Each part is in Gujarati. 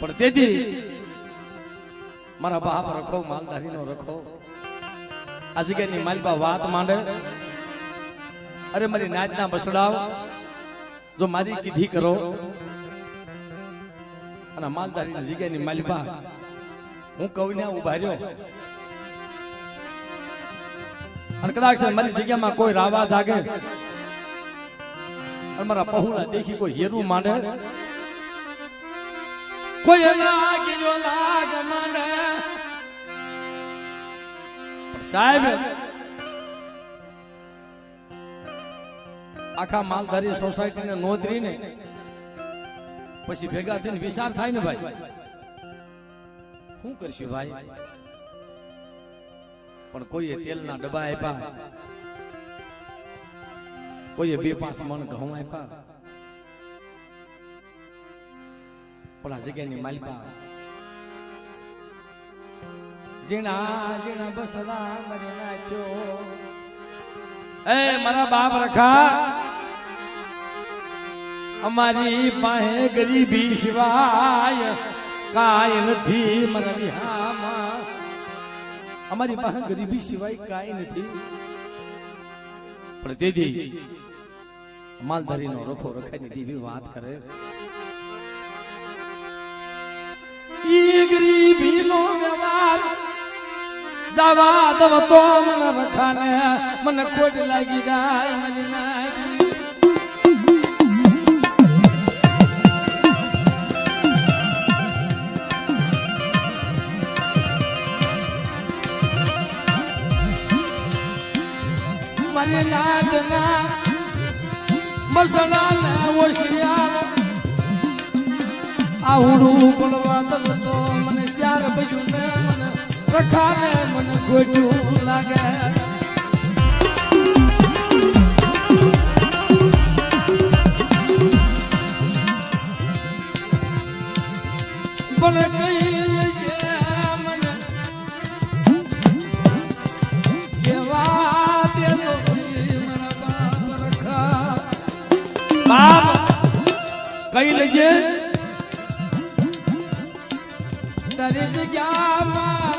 પણ તેથી મારા બાપ રખો, માલધારીનો રખો. આ જગ્યાની માલબા વાત માંડે. અરે મારી નાચના બસડાવ જો મારી કીધી કરો. અને માલધારીની જગ્યાની માલબા હું કવિને ઊભા રહ્યો. અને કદાચ મારી જગ્યામાં કોઈ રાવા જાગે. અને મારા પહુલા દેખી કોઈ હેરું માંડે. કોઈ લાગ્યો લાગ મને. સાહેબ, આખા માલધારી સોસાયટીને ને પછી ભેગા થઈને વિચાર થાય ને ભાઈ. શું કરશું ભાઈ? પણ કોઈએ તેલના ડબ્બા આપ્યા? કોઈએ બે પાંચ મણ ઘઉં આપ્યા? પણ આ જગ્યાની માલિકા જીણા જીણા બસડા મરી નાખ્યો. એ મારા બાપ રખા. અમારી પાસે ગરીબી સિવાય કાંઈ નથી મારા વિહામાં. અમારી પાસે ગરીબી સિવાય કાય નથી. પણ તેથી માલધારીનો રખો રખાની દેવી વાત કરે. ઈ ગરીબીનો વ્યવહાર. જવા દવ તો મને રખાને મને ખોટ લાગી જાય, મને નાગી મને નાદના મસલા ને ઓશિયાર આવડું પડવા તો મને શ્યાર બજું ને મને રખાને મને ખોટું લાગે. પણ કઈ લઈએ મને, કેવા તો ભઈ મારા રખા. બાપ, કઈ લેજે તારી જગ્યામાં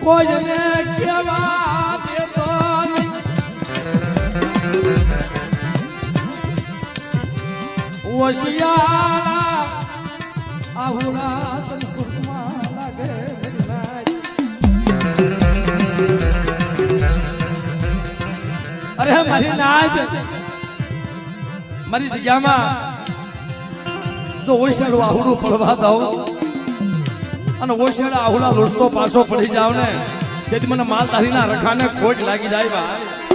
કોઈને કેવા દેતો નહીં. ઓશિયાળા આહુડા તન સુખમાં લાગે અરે મારી નાદ મારી જગ્યામાં જો ઓશિયાળું આહુડું પડવા દઉં અને ઓશિયાળા આહુડા લૂસતો પાછો પડી જાવ ને તેથી મને માલ તારીના રખાને ખોટ લાગી જાય ભાઈ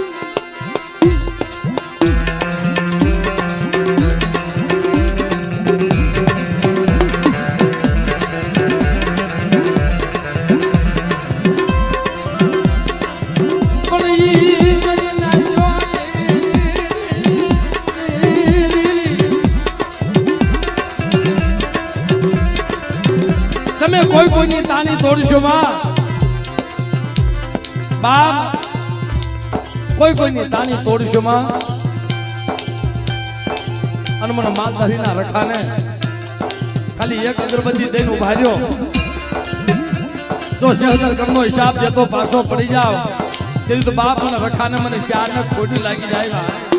તાણી તોડશો માં? બાપ, કોઈ કોઈની તાણી તોડશો માં? અને મને માલધારીના રખાને ખાલી એક અગરબત્તી દઈને ઊભા રહ્યો. તો શહેર કરનો હિસાબ દેતો પાછો પડી જાવ તેવી તો બાપ અને રખાને મને શ્યાર ખોટી લાગી જાય.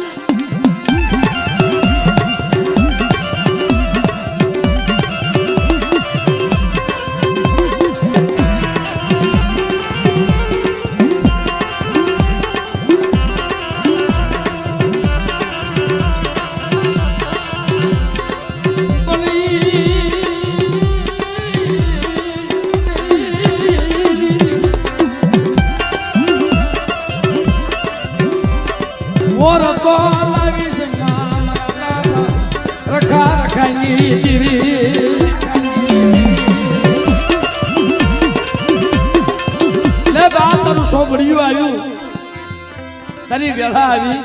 તારી વેળા આવી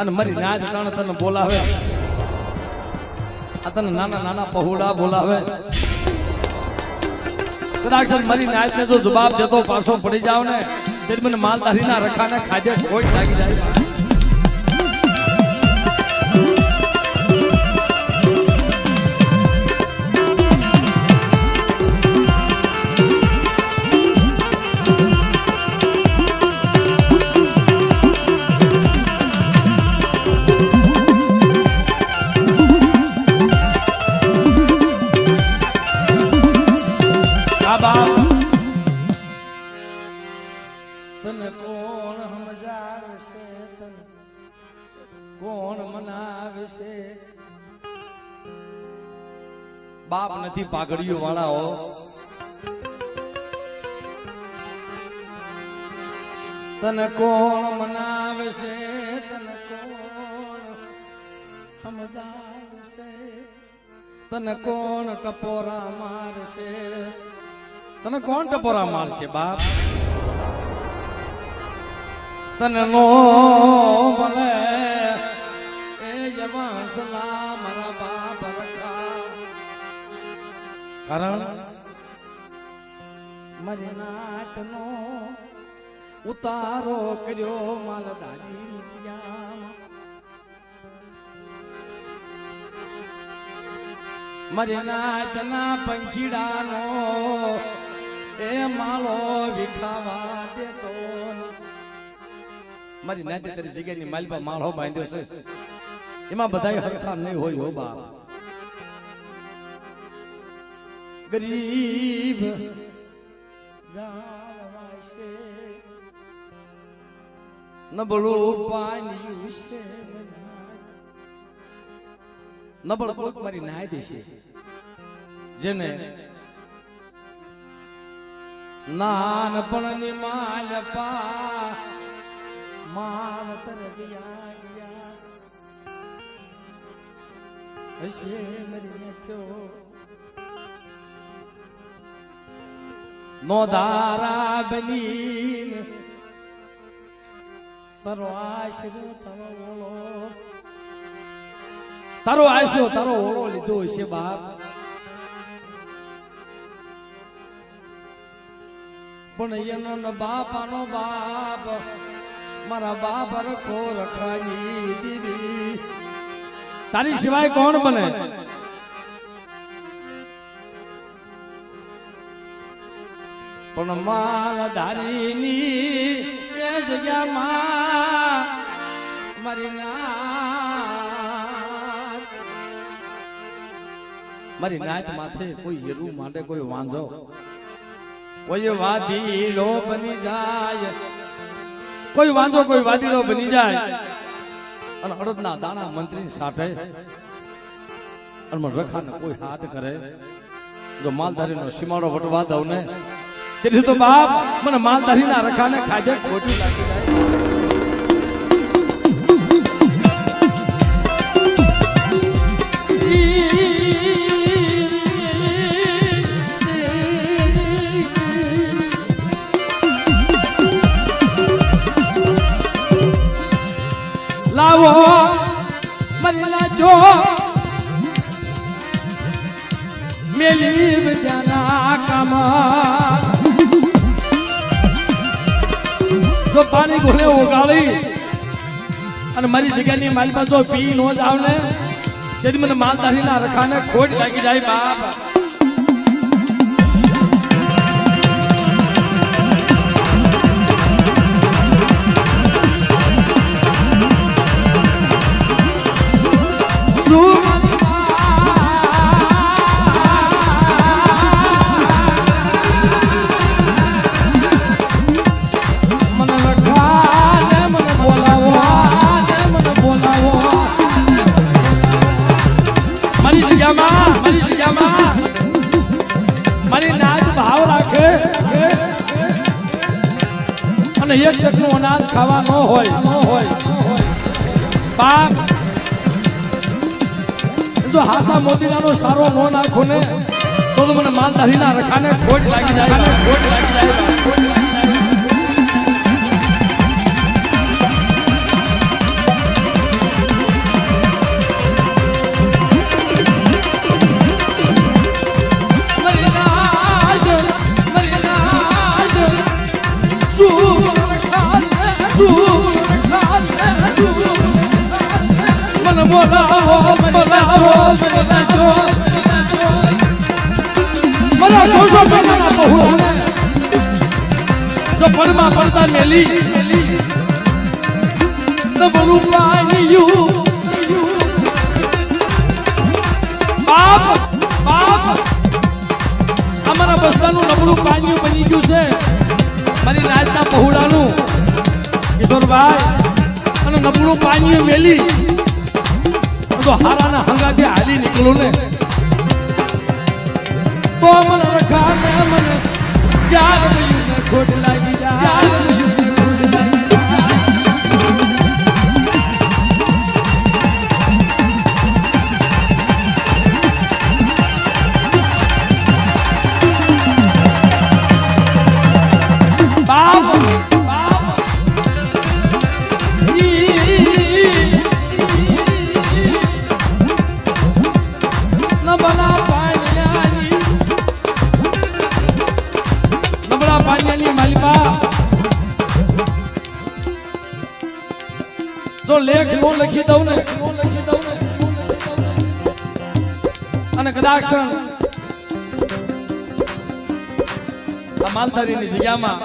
અને મારી નાદ તાણ તને બોલાવે. આ તને નાના નાના પહોળા બોલાવે. કદાચ મારી નાચ ને જો જવાબ દેતો પાછો પડી જાવ ને તેર મને માલધારીના રખાને ખાધે ખોટ લાગી જાય. હા તને કોણ સમજાવશે તને? કોણ મનાવશે બાપ નથી પાઘડીઓ વાળાઓ. તને કોણ મનાવશે તને કોણ સમજાવશે તને કોણ ટપોરા મારશે? તને કોણ ટપોરા મારશે, બાપ? તને નો ભલે એ જવા સલા મારા બાપ કારણ મારી નાતનો ઉતારો કર્યો માલધારી જીયામાં મારી નાતના પંખીડાનો એ માળો વિખાવા દેતો મારી નાતી તારી જગ્યાની માલપા માળો બાંધ્યો છે. એમાં બધાય હરખા નહીં હોય હો બાપ. ગરીબ જાળવાશે નબળું પાણી છે નબળ કોઈક મારી નાય દેશે જેને નાનપણની માલપા માવતર ગયા ગયા હશે મરીને થયો નો દારા બની તારો આશરો તારો ઓળો. તારો આશરો તારો ઓળો લીધો છે બાપ. પણ એનો ન બાપાનો બાપ. મારા બાપ રખો રખાની દીવી. તારી સિવાય કોણ બને? પણ માલધારીની એ જગ્યામાં મારી નાથ મારી નાથ માથે કોઈ હીરું માટે કોઈ વાંધો કોઈ વાદીલો બની જાય. કોઈ વાંધો કોઈ વાદીલો બની જાય. અને અડદના દાણા મંત્રી સાથે અને મને રખાને કોઈ હાથ કરે. જો માલધારીનો સીમાડો વટવા દઉં ને તેથી તો બાપ મને માલધારીના રખાને ખાધે ખોટી લાગી જાય. ઓગાળી અને મારી જગ્યાની મારી પાસે પી નો જ આવને તેથી મને માલધારીના રખાને ખોટ લાગી જાય બાપ. અને એક જગનું અનાજ ખાવા ન હોય. ન હોય બાપ જો હાસા મોતીલાનો સારો ન નાખો ને, તો મને માલધારીના રખાને ખોટ લાગી જાય ખોટ લાગી જાય. બોલાવો બોલાવો મને નાચો મને સોસો પેલાના બહુને જો પરમાં પડતા મેલી નબળું પાણીયું બની ગયું છે મારી નાચના પહોળાનું કિશોરભાઈ અને નબળું પાણીયું મેલી. તો હારાના હંગાથી હાલી નીકળું ને. તો મને રખા ને મને ચાર મહિને ખોટ લાગી જાય. આ જગ્યામાં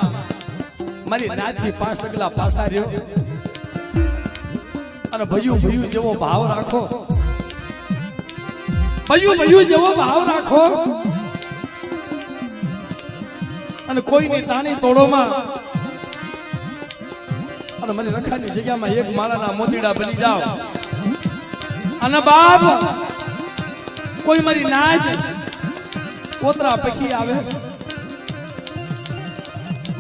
મારી નાથી પાંચ ડગલા પાસા રહ્યો. અને ભયું ભયું જેવો ભાવ રાખો. ભયું ભયું જેવો ભાવ રાખો. અને કોઈની તાણી તોડોમાં અને મને રખાની જગ્યામાં એક માળાના મોતીડા બની જાઓ. અને બાપ, કોઈ મારી નાચ કોતરા પછી આવે.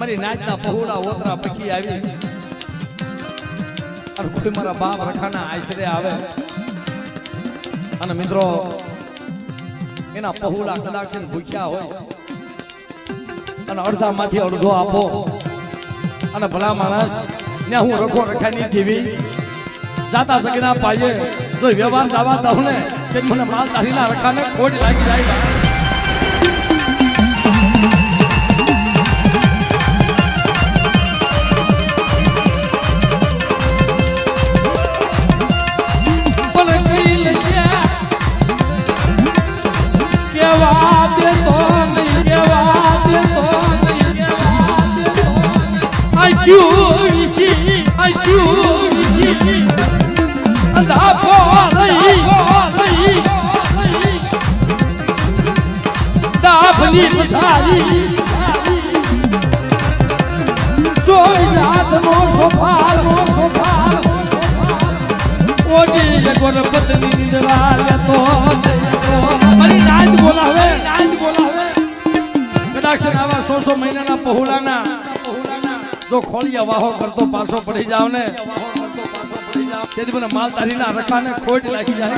મારી નાચના પહોળા ઓતરા પખી આવી. અને કોઈ મારા બાપ રખાના આશરે આવે. અને મિત્રો, એના પહોળા કદાચ ને ભૂખ્યા હોય. અને અડધામાંથી અડધો આપો. અને ભલા માણસ ને હું રખો રખાની ટીવી જાતા સગીના પાયે તો વ્યવહાર જવા દઉં ને તે મને માલ તારીના રખાને ખોટ લાગી જાય. નો કદાચ આવા સો સો મહિનાના પહોળાના, જો વાહો કરતો પાછો પડી જાવ ને તેથી મને માલધારીના રખાને ખોટ લાગી જાય.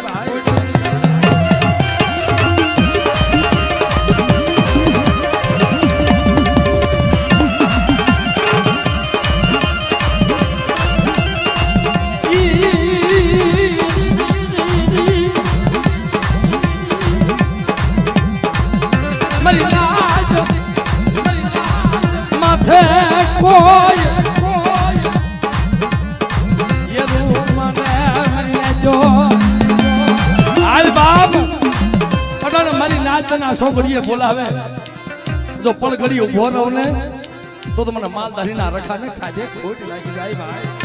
બોલાવે જો પળઘડી ઊભો રહો ને તો તો મને માલધારીના રખાને ખાધે ખોટ લાગી જાય ભાઈ.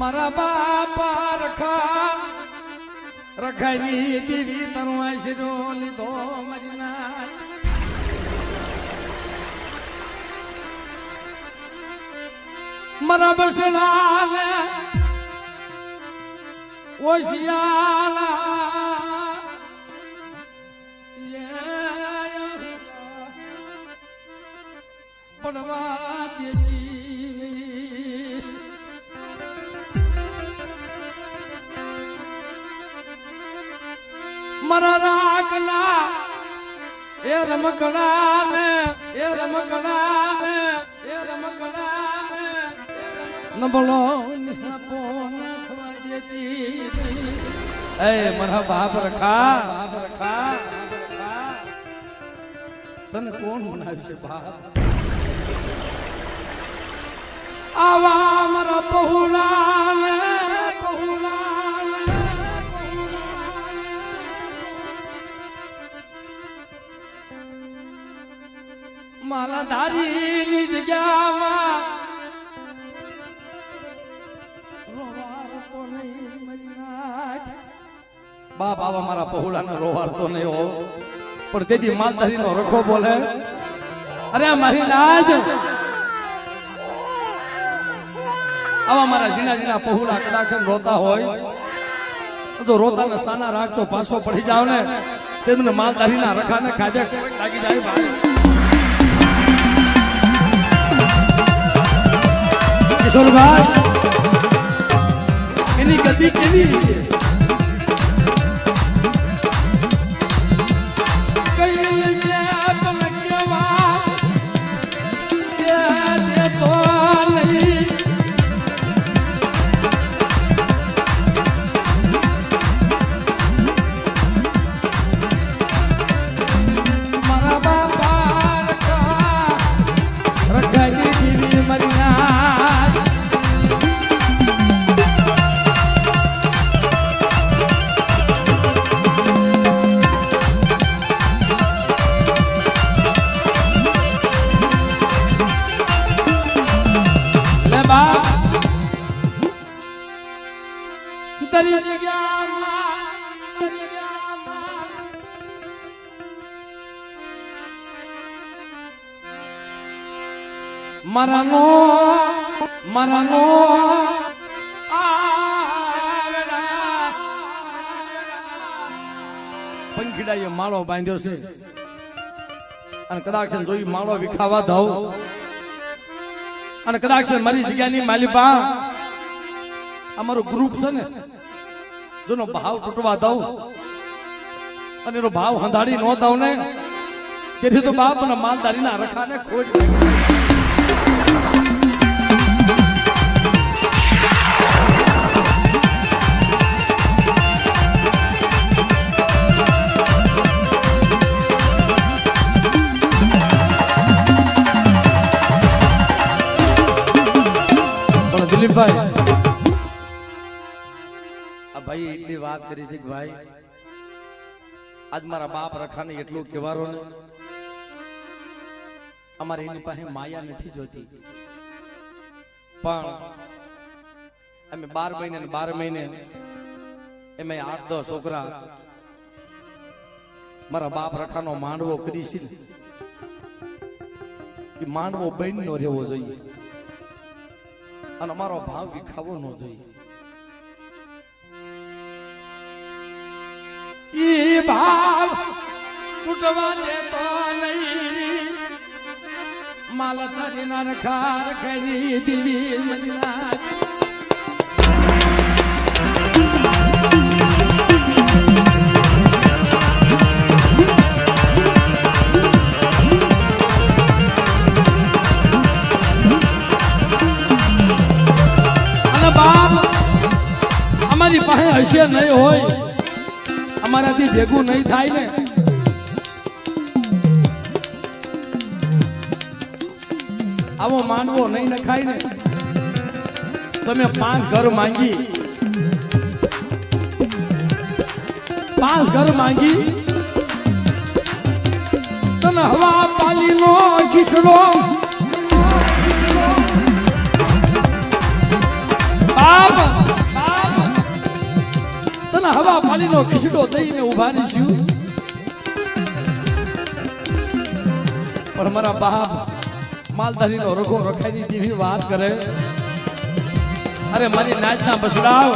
મારા બાપા રખા રખાવી દેવી તરુ આશરો લીધો મરીના મારા બસલાલ ઓશિયાલા. પડવા મારા રાખલા એ રમકડા ને એ રમકડા ને એ રમકડા ને નબળો. એ મારા બાપ રખા બાપ રખા, તને કોણ મનાવી છે બાપ આવા મારા પહુલા તો નાખ. બાપ આવા મારા પહોળાને રોવાર તો નહીં હો. પણ તેથી માલધારીનો રખો બોલે. અરે મારી નાદ આવા મારા ઝીણા ઝીણા પહોળા કદાચ રોતા હોય, તો રોતાને સાના રાખતો પાછો પડી જાવ ને તેમને માલધારીના રખાને ખાજે લાગી જાય કિશોરભાઈ? એની ગતિ કેવી છે? મરનો મરનો પંખીડાએ માળો બાંધ્યો છે. અને કદાચ જોઈ માળો વિખાવા દઉં. અને કદાચ મારી જગ્યાની માલિપા અમારું ગ્રુપ છે ને, જોનો ભાવ તૂટવા દઉં. અને એનો ભાવ હંધાડી ન દઉં ને. તેથી તો બાપ અને માલદારીના રખાને ખોટ દિલીપભાઈ, આ ભાઈ એટલી વાત કરી છે કે ભાઈ, આજ મારા બાપ રખાને એટલું કહેવારો અમારે એની પાસે માયા નથી જોતી. પણ અમે બાર મહિને બાર મહિને એમ આઠ દસ છોકરા મારા બાપ રખાનો માંડવો કરી છે એ માંડવો બહેન નો રહેવો જોઈએ. અને અમારો ભાવ વિખાવો ન જોઈએ. ભાવ તૂટવા નહીં માલ તારી નરખાર કરી દીવી મદિના અમારી પાસે હશે નહીં હોય. અમારાથી ભેગું નહીં થાય ને. આવો માનવો નહીં નખાય ને. તમે પાંચ ઘર માંગી. પાંચ ઘર માંગી. તને હવા પાલીનો ઘીસડો બાપ. તને હવા પાલીનો ખીસડો દઈને ઊભા રહીશું પણ મારા બાપ માલધારીનો રખો રખાઈની દીવી વાત કરે. અરે, મારી નાચના બસડાવ.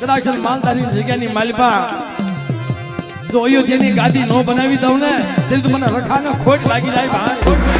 કદાચ માલધારી જગ્યાની માલિપા. જો અયોધ્યાની ગાદી ન બનાવી દઉં ને તો મને રખાને ખોટ લાગી જાય, ભાઈ.